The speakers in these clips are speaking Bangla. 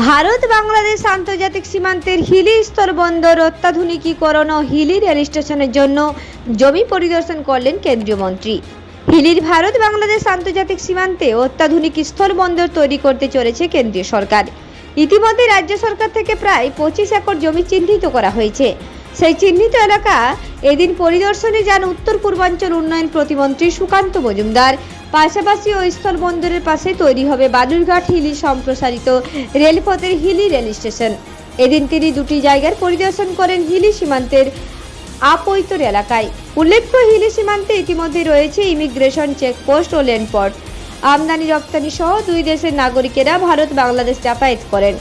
ভারত, বাংলাদেশ আন্তর্জাতিক সীমান্তের হিলি স্থলবন্দর অত্যাধুনিকীকরণ ও হিলি রেল স্টেশনের জন্য জমি পরিদর্শন করলেন কেন্দ্রীয় মন্ত্রী। হিলির ভারত, বাংলাদেশ আন্তর্জাতিক সীমান্তে অত্যাধুনিক স্থলবন্দর তৈরি করতে চলেছে কেন্দ্রীয় সরকার। ইতিমধ্যে রাজ্য সরকার থেকে প্রায় পঁচিশ একর জমি চিহ্নিত করা হয়েছে। সেই চিহ্নিত এলাকা এদিন পরিদর্শনে যান উত্তর পূর্বাঞ্চল উন্নয়ন প্রতিমন্ত্রী সুকান্ত মজুমদার। পাশাপাশি ওই স্থলবন্দরের পাশে তৈরি হবে বালুরঘাট হিলি সম্প্রসারিত রেলপথের হিলি রেল স্টেশন। এদিন তিনি দুটি জায়গার পরিদর্শন করেন হিলি সীমান্তের আপৈতর এলাকায়। উল্লেখ্য, হিলি সীমান্তে ইতিমধ্যে রয়েছে ইমিগ্রেশন চেকপোস্ট ও লেনপট আমদানি রপ্তানি সহ দুই দেশের নাগরিকেরা ভারত বাংলাদেশ যাতায়াত করেন।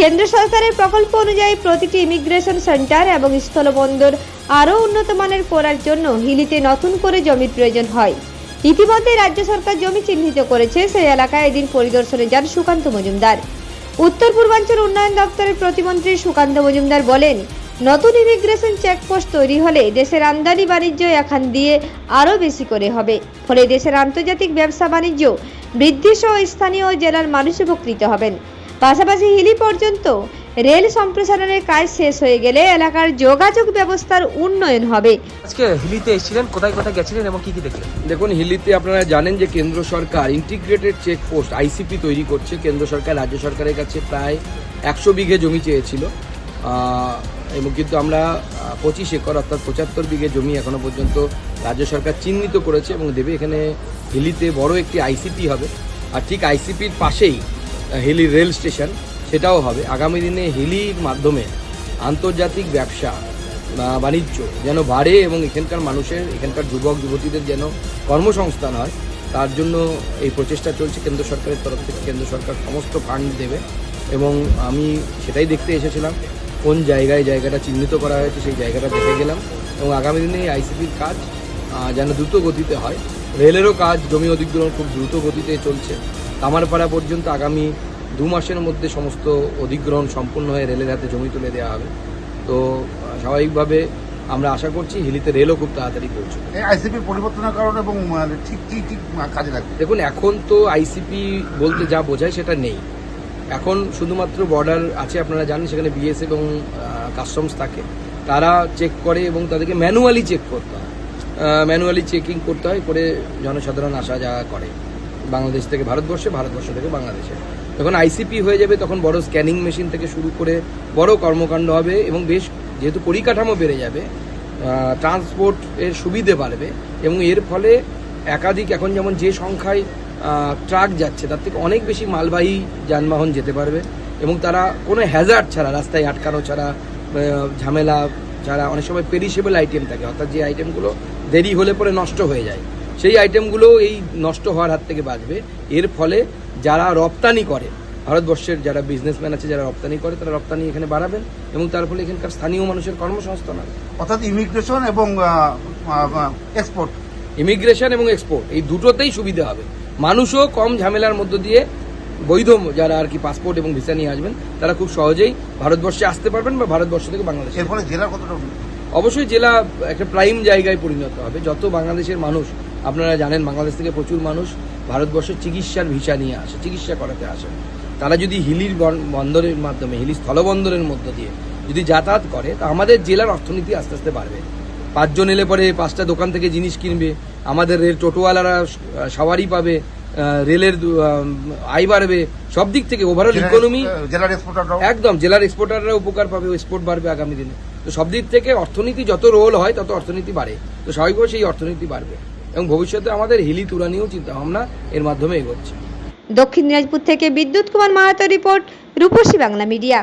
কেন্দ্র সরকারের প্রকল্প অনুযায়ী প্রতিটি ইমিগ্রেশন সেন্টার এবং স্থলবন্দর আরও উন্নত মানের করার জন্য হিলিতে নতুন করে জমির প্রয়োজন হয়। ইতিমধ্যে রাজ্য সরকার জমি চিহ্নিত করেছে, সেই এলাকায় এদিন পরিদর্শনে যান সুকান্ত মজুমদার। উত্তর পূর্বাঞ্চল উন্নয়ন দপ্তরের প্রতিমন্ত্রী সুকান্ত মজুমদার বলেন, নতুন ইমিগ্রেশন চেকপোস্ট তৈরি হলে দেশের আমদানি বাণিজ্য এখান দিয়ে আরও বেশি করে হবে। ফলে দেশের আন্তর্জাতিক ব্যবসা বাণিজ্য বৃদ্ধি সহ স্থানীয় জেলার মানুষ উপকৃত হবেন। পাশাপাশি হিলি পর্যন্ত রেল সম্প্রসারণের কাজ শেষ হয়ে গেলে এলাকার যোগাযোগ ব্যবস্থার উন্নয়ন হবে। আজকে হিলিতে এসেছিলেন কোথায় কোথায় গেছিলেন এবং কি কি দেখলেন? দেখুন হিলিতে আপনারা জানেন যে কেন্দ্র সরকার ইন্টিগ্রেটেড চেকপোস্ট আইসিপি তৈরি করছে। কেন্দ্র সরকার রাজ্য সরকারের কাছে প্রায় একশো বিঘে জমি চেয়েছিল। এবং কিন্তু আমরা পঁচিশ একর অর্থাৎ পঁচাত্তর বিঘে জমি এখনও পর্যন্ত রাজ্য সরকার চিহ্নিত করেছে এবং দেবে এখানে হিলিতে বড় একটি আইসিপি হবে। আর ঠিক আইসিপির পাশেই হিলি রেল স্টেশন, সেটাও হবে। আগামী দিনে হিলির মাধ্যমে আন্তর্জাতিক ব্যবসা বাণিজ্য যেন বাড়ে এবং এখানকার মানুষের, এখানকার যুবক, যুবতীদের যেন কর্মসংস্থান হয়, তার জন্য এই প্রচেষ্টা চলছে কেন্দ্র সরকারের তরফ থেকে। কেন্দ্র সরকার সমস্ত ফান্ড দেবে এবং আমি সেটাই দেখতে এসেছিলাম, কোন জায়গায় জায়গাটা চিহ্নিত করা হয়েছে সেই জায়গাটা দেখে গেলাম এবং আগামী দিনে এই আইসিপির কাজ যেন দ্রুত গতিতে হয়। রেলেরও কাজ, জমি অধিগ্রহণ খুব দ্রুত গতিতে চলছে। কামারপাড়া পর্যন্ত আগামী দু মাসের মধ্যে সমস্ত অধিগ্রহণ সম্পূর্ণ হয়ে রেলের হাতে জমি তুলে দেওয়া হবে। তো স্বাভাবিকভাবে আমরা আশা করছি হিলিতে রেলও খুব তাড়াতাড়ি পৌঁছবে। আইসিপি পরিবর্তনের কারণে এবং মানে ঠিক ঠিক কাজে লাগবে? দেখুন এখন তো আইসিপি বলতে যা বোঝায় সেটা নেই। এখন শুধুমাত্র বর্ডার আছে আপনারা জানেন সেখানে বিএস এবং কাস্টমস থাকে। তারা চেক করে এবং তাদেরকে ম্যানুয়ালি চেক করতে হয়। ম্যানুয়ালি চেকিং করতে হয় করে জনসাধারণ আসা যাওয়া করে। বাংলাদেশ থেকে ভারতবর্ষে, ভারতবর্ষ থেকে বাংলাদেশে। যখন আইসিপি হয়ে যাবে, তখন বড় স্ক্যানিং মেশিন থেকে শুরু করে বড় কর্মকাণ্ড হবে এবং বেশ যেহেতু পরিকাঠামো বেড়ে যাবে ট্রান্সপোর্ট এর সুবিধে বাড়বে এবং এর ফলে একাধিক এখন যেমন যে সংখ্যায় ট্রাক যাচ্ছে, তার থেকে অনেক বেশি মালবাহী যানবাহন যেতে পারবে এবং তারা কোনো হ্যাজার্ড ছাড়া, রাস্তায় আটকানো ছাড়া ঝামেলা ছাড়া অনেক সময় পেরিসেবল আইটেম থাকে। অর্থাৎ যে আইটেমগুলো দেরি হলে পরে নষ্ট হয়ে যায়। সেই আইটেমগুলো এই নষ্ট হওয়ার হাত থেকে বাঁচবে। এর ফলে যারা রপ্তানি করে ভারতবর্ষের যারা বিজনেসম্যান আছে যারা রপ্তানি করে তারা রপ্তানি এখানে বাড়াবেন এবং তার ফলে এখানকার স্থানীয় মানুষের কর্মসংস্থান হবে। অর্থাৎ ইমিগ্রেশন এবং এক্সপোর্ট ইমিগ্রেশন এবং এক্সপোর্ট এই দুটোতেই সুবিধা হবে। মানুষও কম ঝামেলার মধ্য দিয়ে বৈধ যারা আর কি পাসপোর্ট এবং ভিসা নিয়ে আসবেন তারা খুব সহজেই ভারতবর্ষে আসতে পারবেন বা ভারতবর্ষ থেকে বাংলাদেশে এর ফলে জেলার কতটা অবশ্যই জেলা একটা প্রাইম জায়গায় পরিণত হবে। যত বাংলাদেশের মানুষ আপনারা জানেন বাংলাদেশ থেকে প্রচুর মানুষ ভারতবর্ষের চিকিৎসার ভিসা নিয়ে আসে চিকিৎসা করাতে আসে। তারা যদি হিলির বন্দরের মাধ্যমে হিলি স্থলবন্দরের মধ্য দিয়ে যদি যাতায়াত করে তা আমাদের জেলার অর্থনীতি আস্তে আস্তে বাড়বে। পাঁচজন এলে পরে পাঁচটা দোকান থেকে জিনিস কিনবে আমাদের রেল টোটোওয়ালারা সবারই পাবে রেলের আয় বাড়বে সব দিক থেকে ওভারঅল ইকোনমি জেলার একদম জেলার এক্সপোর্টাররা উপকার পাবে এক্সপোর্ট বাড়বে আগামী দিনে। তো সব দিক থেকে অর্থনীতি যত রোল হয় তত অর্থনীতি বাড়ে। তো স্বাভাবিকভাবে সেই অর্থনীতি বাড়বে। এবং ভবিষ্যতে আমাদের হিলি তুরানিও চিন্তা ভাবনা এর মাধ্যমে এগোচ্ছে। দক্ষিণ দিনাজপুর থেকে বিদ্যুৎ কুমার মাহাতো রিপোর্ট, রূপসী বাংলা মিডিয়া।